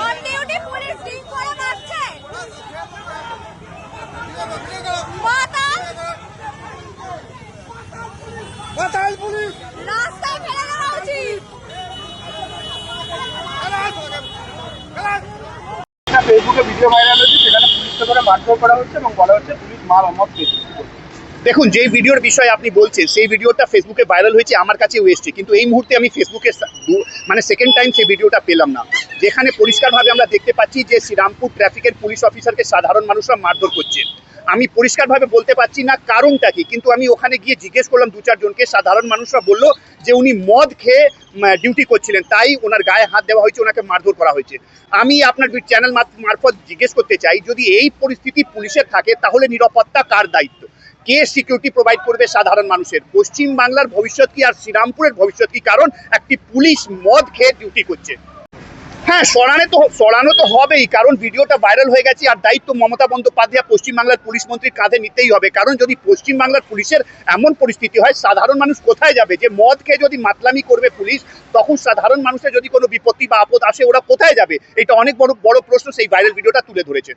On duty police করে। মারছে। মাতাল রাস্তায় ফেলে দেওয়া উচিত। ফেসবুকে ভিডিও ভাইরাল হয়েছে সেখানে পুলিশকে করে মারধর করা হচ্ছে এবং বলা হচ্ছে পুলিশ মাল অমত পেয়েছে দেখুন যে ভিডিওর বিষয়ে আপনি বলছেন, সেই ভিডিওটা ফেসবুকে ভাইরাল হয়েছে, আমার কাছেও এসছে। কিন্তু এই মুহূর্তে আমি ফেসবুকে মানে সেকেন্ড টাইম সেই ভিডিওটা পেলাম না। যেখানে পরিষ্কারভাবে আমরা দেখতে পাচ্ছি যে শ্রীরামপুর ট্রাফিকের পুলিশ অফিসারকে সাধারণ মানুষরা মারধর করছে। আমি পরিষ্কারভাবে বলতে পারছি না কারণটা কি, কিন্তু আমি ওখানে গিয়ে জিজ্ঞেস করলাম দু চারজনকে সাধারণ মানুষরা বলল যে উনি মদ খেয়ে ডিউটি করছিলেন, তাই ওনার গায়ে হাত দেওয়া হয়েছে, ওনাকে মারধর করা হয়েছে। আমি আপনার চ্যানেল মারফত জিজ্ঞেস করতে চাই, যদি এই পরিস্থিতি পুলিশের থাকে, তাহলে নিরাপত্তা কার দায়িত্ব? কে সিকিউরিটি প্রোভাইড করবে সাধারণ মানুষের? পশ্চিম বাংলার ভবিষ্যৎ কি আর শ্রীরামপুরের ভবিষ্যৎ কি? কারণ একটি পুলিশ মদ খেয়ে ডিউটি করছে। হ্যাঁ সরানো তো সরানো তো হবেই, কারণ ভিডিওটা ভাইরাল হয়ে গেছে আর দায়িত্ব মমতা বন্দ্যোপাধ্যায় পশ্চিমবাংলার পুলিশ মন্ত্রীর কাঁধে নিতেই হবে। কারণ যদি পশ্চিমবাংলার পুলিশের এমন পরিস্থিতি হয়, সাধারণ মানুষ কোথায় যাবে? যে মদ খেয়ে যদি মাতলামি করবে পুলিশ, তখন সাধারণ মানুষের যদি কোনো বিপত্তি বা আপদ আসে, ওরা কোথায় যাবে? এটা অনেক বড় বড় প্রশ্ন, সেই ভাইরাল ভিডিওটা তুলে ধরেছে।